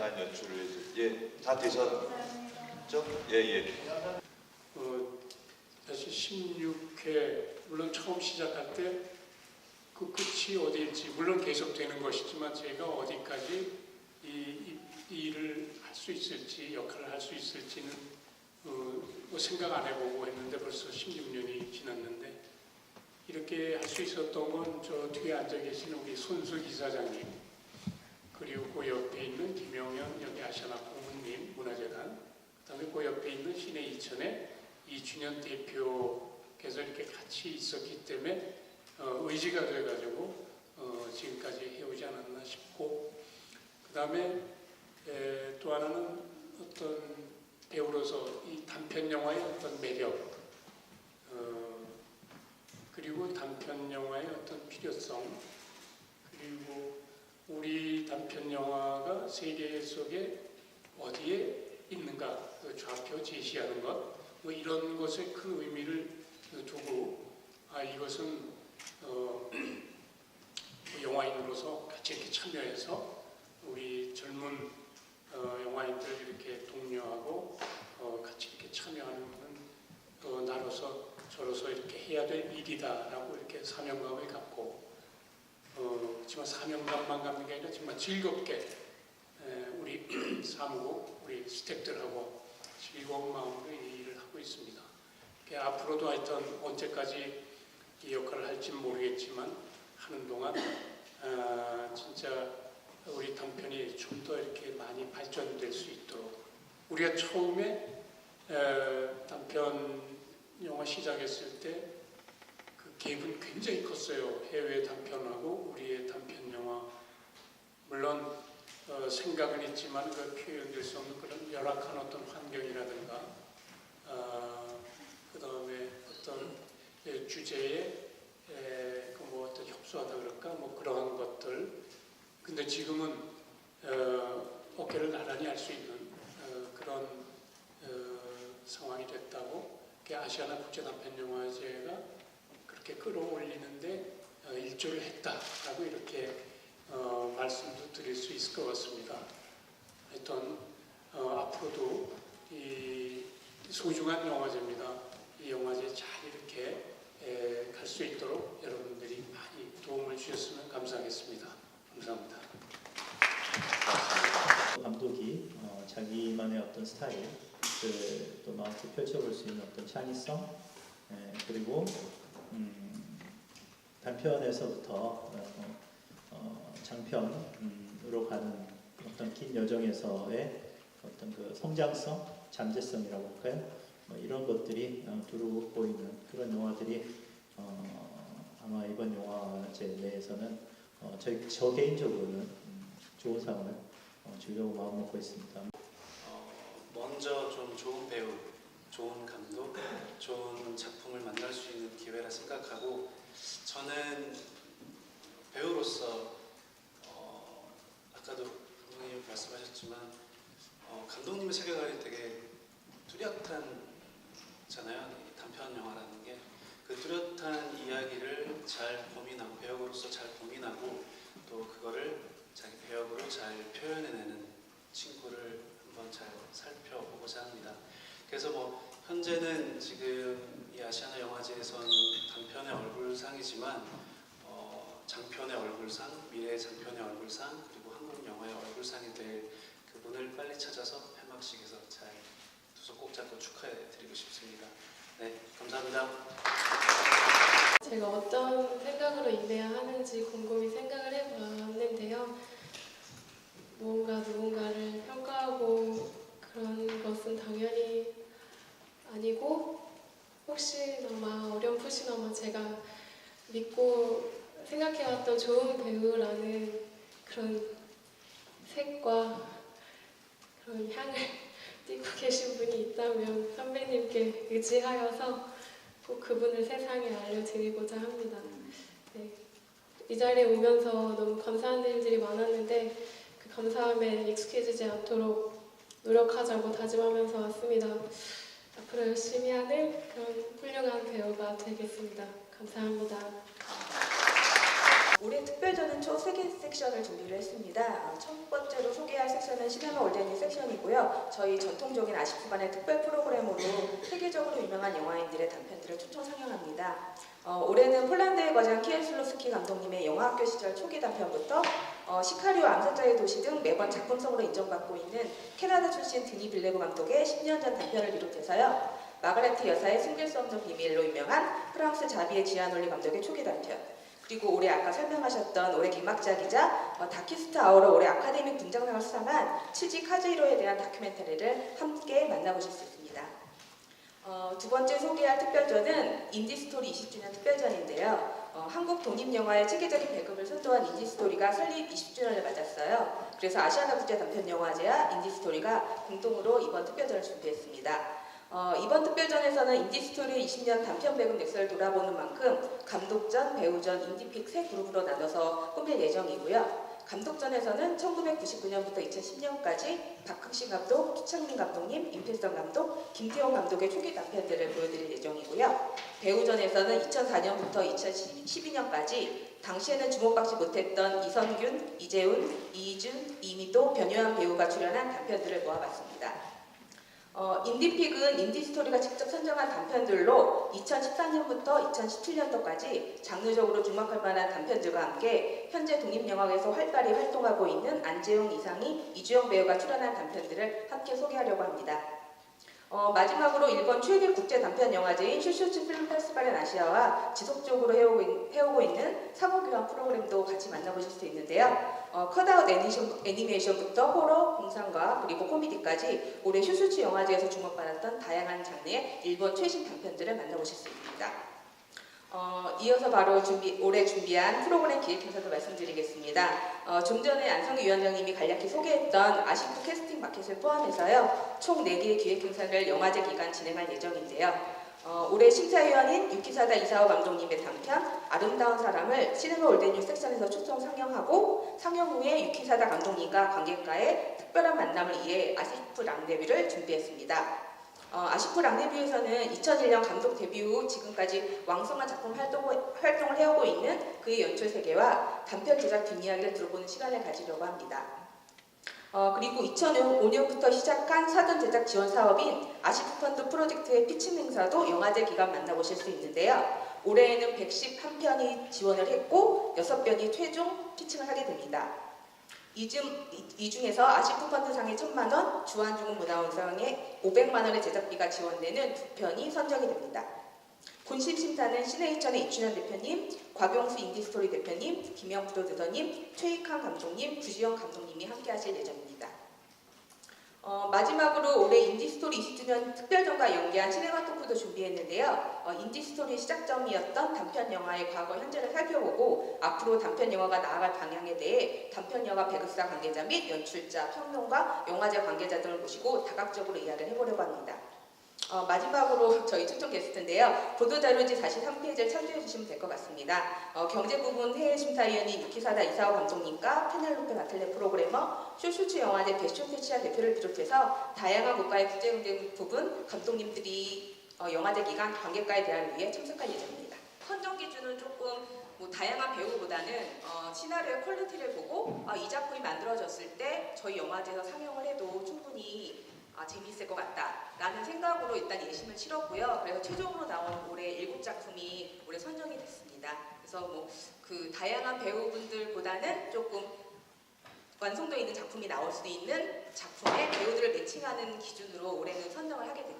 다양한 연출을. 예, 다 되셨죠? 예, 예. 어, 사실 16회 물론 처음 시작할 때 그 끝이 어디일지 물론 계속되는 것이지만 제가 어디까지 이, 이, 이 일을 할 수 있을지 역할을 할 수 있을지는 어, 뭐 생각 안 해보고 했는데 벌써 16년이 지났는데 이렇게 할 수 있었던 건 저 뒤에 앉아 계신 우리 손수 이사장님 그리고 그 옆에 있는 김영현 여기 아시아나 고문님 문화재단 그다음에 그 옆에 있는 시내 이천의 이준현 대표께서 이렇게 같이 있었기 때문에 어, 의지가 돼가지고 어, 지금까지 해오지 않았나 싶고 그 다음에 또 하나는 어떤 배우로서 이 단편 영화의 어떤 매력 어, 그리고 단편 영화의 어떤 필요성 그리고 우리 단편 영화가 세계 속에 어디에 있는가 그 좌표 제시하는 것 뭐 이런 것에 큰 의미를 두고 아 이것은 어, 그 영화인으로서 같이 이렇게 참여해서 우리 젊은 어, 영화인들 이렇게 독려하고 어, 같이 이렇게 참여하는 어, 나로서 저로서 이렇게 해야 될 일이다라고 이렇게 사명감을 갖고 어, 그렇지만 사명감만 갖는 게 아니라 정말 즐겁게 에, 우리 사무국 우리 스태프들하고 즐거운 마음으로 이 일을 하고 있습니다. 앞으로도 하여튼 언제까지 이 역할을 할지는 모르겠지만 하는 동안 아, 진짜 우리 단편이 좀 더 이렇게 많이 발전될 수 있도록 우리가 처음에 에, 단편 영화 시작했을 때 그 갭은 굉장히 컸어요. 해외 단편하고 우리의 단편 영화. 물론 어, 생각은 있지만 그 표현될 수 없는 그런 열악한 어떤 환경이라든가 그 다음에 어떤 예, 주제에 에, 그뭐 어떤 협소하다 그럴까? 뭐 그러한 것들. 근데 지금은 어, 어깨를 나란히 할 수 있는 어, 그런 어, 상황이 됐다고. 그 아시아나 국제단편영화제가 그렇게 끌어올리는데 어, 일조를 했다라고 이렇게 어, 말씀도 드릴 수 있을 것 같습니다. 하여튼 어, 앞으로도 이 소중한 영화제입니다. 이 영화제 잘 이렇게 갈 수 있도록 여러분들이 많이 도움을 주셨으면 감사하겠습니다. 감사합니다. 감독이 어, 자기만의 어떤 스타일, 그, 또 마음껏 펼쳐볼 수 있는 어떤 창의성, 예, 그리고 음, 단편에서부터 어, 어, 장편으로 가는 어떤 긴 여정에서의 어떤 그 성장성, 잠재성이라고 할까요? 뭐 이런 것들이 어, 두루 보이는 그런 영화들이 어, 아마 이번 영화제 내에서는 어, 저, 저 개인적으로는 음, 좋은 상을 어, 주려고 마음 먹고 있습니다. 어, 먼저 좀 좋은 배우, 좋은 감독, 좋은 작품을 만날 수 있는 기회라 생각하고 저는 배우로서 어, 아까도 감독님 말씀하셨지만 어, 감독님의 세계관이 되게 뚜렷한잖아요. 이 단편 영화라는 게 그 뚜렷한 이야기를 잘 고민하고 배역으로서 잘 고민하고 또 그거를 자기 배역으로 잘 표현해내는 친구를 한번 잘 살펴보고자 합니다. 그래서 뭐 현재는 지금 이 아시아나 영화제에선 단편의 얼굴상이지만 어, 장편의 얼굴상, 미래의 장편의 얼굴상, 그리고 한국 영화의 얼굴상이 될 그분을 빨리 찾아서 폐막식에서 잘 두 손 꼭 잡고 축하해 드리고 싶습니다. 네, 감사합니다. 제가 어떤 생각으로 임해야 하는지 곰곰이 생각을 해봤는데요. 무언가 누군가를 평가하고 그런 것은 당연히 아니고 혹시나마 어렴풋이나마 제가 믿고 생각해왔던 좋은 배우라는 그런 색과 그런 향을 띠고 계신 분이 있다면 선배님께 의지하여서 꼭 그분을 세상에 알려드리고자 합니다. 네. 이 자리에 오면서 너무 감사한 일들이 많았는데 그 감사함에 익숙해지지 않도록 노력하자고 다짐하면서 왔습니다. 앞으로 열심히 하는 그런 훌륭한 배우가 되겠습니다. 감사합니다. 올해 특별전은 총 3개 섹션을 준비를 했습니다. 어, 첫 번째로 소개할 섹션은 시네마 올데니 섹션이고요. 저희 전통적인 아시프반의 특별 프로그램으로 세계적으로 유명한 영화인들의 단편들을 초청 상영합니다. 어, 올해는 폴란드의 거장 키엘슬로스키 감독님의 영화학교 시절 초기 단편부터 어, 시카리오 암살자의 도시 등 매번 작품성으로 인정받고 있는 캐나다 출신 드니 빌레브 감독의 10년 전 단편을 비롯해서요. 마가레트 여사의 숨길 수 없는 비밀로 유명한 프랑스 자비의 지아놀리 감독의 초기 단편 그리고 올해 아까 설명하셨던 올해 개막작이자 어, 다키스트 아워로 올해 아카데미 분장상을 수상한 치지 카즈이로에 대한 다큐멘터리를 함께 만나보실 수 있습니다. 어, 두 번째 소개할 특별전은 인디스토리 20주년 특별전인데요. 어, 한국 독립영화의 체계적인 배급을 선도한 인디스토리가 설립 20주년을 맞았어요. 그래서 아시아나 국제 단편영화제와 인디스토리가 공동으로 이번 특별전을 준비했습니다. 어, 이번 특별전에서는 인디스토리의 20년 단편 배급 역사를 돌아보는 만큼 감독전, 배우전, 인디픽 세 그룹으로 나눠서 꾸밀 예정이고요. 감독전에서는 1999년부터 2010년까지 박흥신 감독, 추창민 감독님, 임필성 감독, 김태용 감독의 초기 단편들을 보여드릴 예정이고요. 배우전에서는 2004년부터 2012년까지 당시에는 주목받지 못했던 이선균, 이재훈, 이희준, 이미도, 변요한 배우가 출연한 단편들을 모아봤습니다. 어, 인디픽은 인디스토리가 직접 선정한 단편들로 2014년부터 2017년도까지 장르적으로 주목할 만한 단편들과 함께 현재 독립영화계에서 활발히 활동하고 있는 안재용, 이상희, 이주영 배우가 출연한 단편들을 함께 소개하려고 합니다. 어, 마지막으로 일본 최대 국제 단편 영화제인 슈슈츠 필름 페스티벌 아시아와 지속적으로 해오고, 있, 해오고 있는 상호교환 프로그램도 같이 만나보실 수 있는데요. 어, 컷아웃 애니메이션, 애니메이션부터 호러, 공상과 그리고 코미디까지 올해 슈슈츠 영화제에서 주목받았던 다양한 장르의 일본 최신 단편들을 만나보실 수 있습니다. 어, 이어서 바로 준비, 올해 준비한 프로그램 기획 행사도 말씀드리겠습니다. 어, 좀 전에 안성기 위원장님이 간략히 소개했던 아시프 캐스팅 마켓을 포함해서요, 총 4개의 기획 행사를 영화제 기간 진행할 예정인데요. 어, 올해 심사위원인 유키사다 이사오 감독님의 단편 아름다운 사람을 시네마 올드뉴 섹션에서 초청 상영하고 상영 후에 유키사다 감독님과 관객과의 특별한 만남을 위해 아시프 랑데뷔를 준비했습니다. 어, 아시프 랑데뷔에서는 2001년 감독 데뷔 후 지금까지 왕성한 작품 활동, 활동을 해오고 있는 그의 연출 세계와 단편 제작 뒷이야기를 들어보는 시간을 가지려고 합니다. 어, 그리고 2005년부터 시작한 사전 제작 지원 사업인 아시프 펀드 프로젝트의 피칭 행사도 영화제 기간 만나보실 수 있는데요. 올해에는 111편이 지원을 했고 6편이 최종 피칭을 하게 됩니다. 이, 중에서 아시프 펀드상의 1천만 원, 주한중국 문화원상의 500만 원의 제작비가 지원되는 두 편이 선정이 됩니다. 본심 심사는 신해이천의 이춘현 대표님, 곽용수 인디스토리 대표님, 김영 프로듀서님, 최익환 감독님, 구지영 감독님이 함께하실 예정입니다. 어, 마지막으로 올해 인디스토리 20주년 특별전과 연계한 시네마 토크도 준비했는데요. 어, 인디스토리 시작점이었던 단편 영화의 과거 현재를 살펴보고 앞으로 단편 영화가 나아갈 방향에 대해 단편 영화 배급사 관계자 및 연출자, 평론가, 영화제 관계자 등을 모시고 다각적으로 이야기를 해보려고 합니다. 어, 마지막으로 저희 초청 게스트인데요. 보도자료지 43페이지를 참조해 주시면 될 것 같습니다. 어, 경제 부분 해외 심사위원인 유키사다 이사오 감독님과 페넬로페 마틀레 프로그래머, 쇼슈츠 영화제 베쇼 테치아 대표를 비롯해서 다양한 국가의 국제 경제 부분 감독님들이 어, 영화제 기간 관객과의 대화를 위해 참석할 예정입니다. 선정 기준은 조금 뭐 다양한 배우보다는 어, 시나리오의 퀄리티를 보고 아, 이 작품이 만들어졌을 때 저희 영화제에서 상영을 해도 충분히 아, 재미있을 것 같다라는 생각으로 일단 예심을 치렀고요. 그래서 최종으로 나온 올해 일곱 작품이 올해 선정이 됐습니다. 그래서 뭐 그 다양한 배우분들보다는 조금 완성도 있는 작품이 나올 수 있는 작품에 배우들을 매칭하는 기준으로 올해는 선정을 하게 같습니다.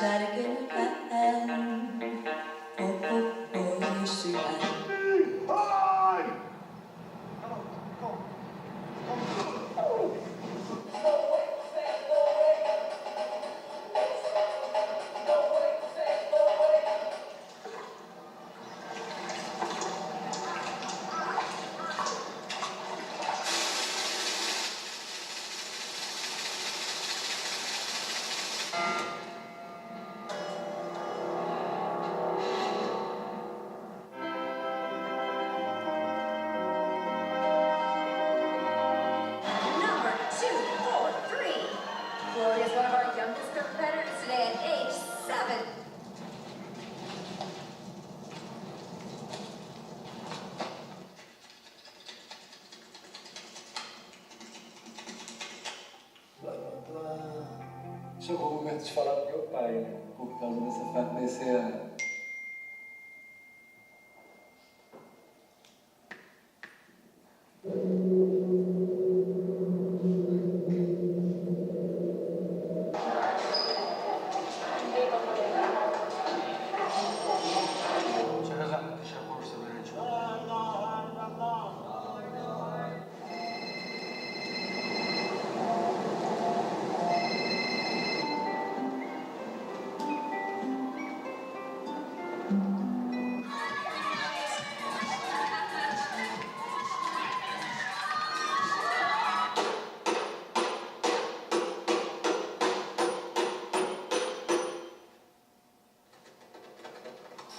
옴손살을 한 Chegou o momento de falar do meu pai, né? Por causa dessa,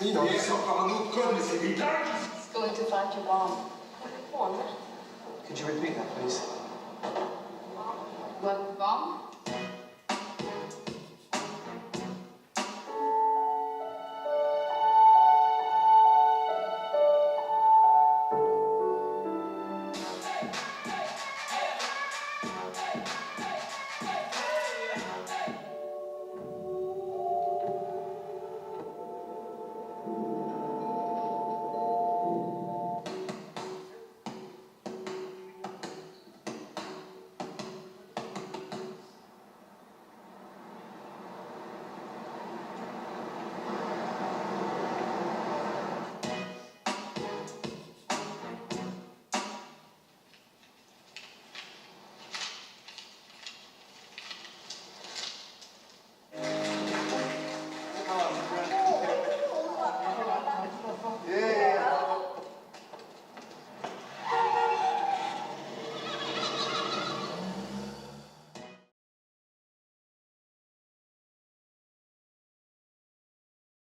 Oui, non, mais c'est encore un autre code, mais c'est des dingues It's going to find your mom. One. Could you repeat that, please? What bomb?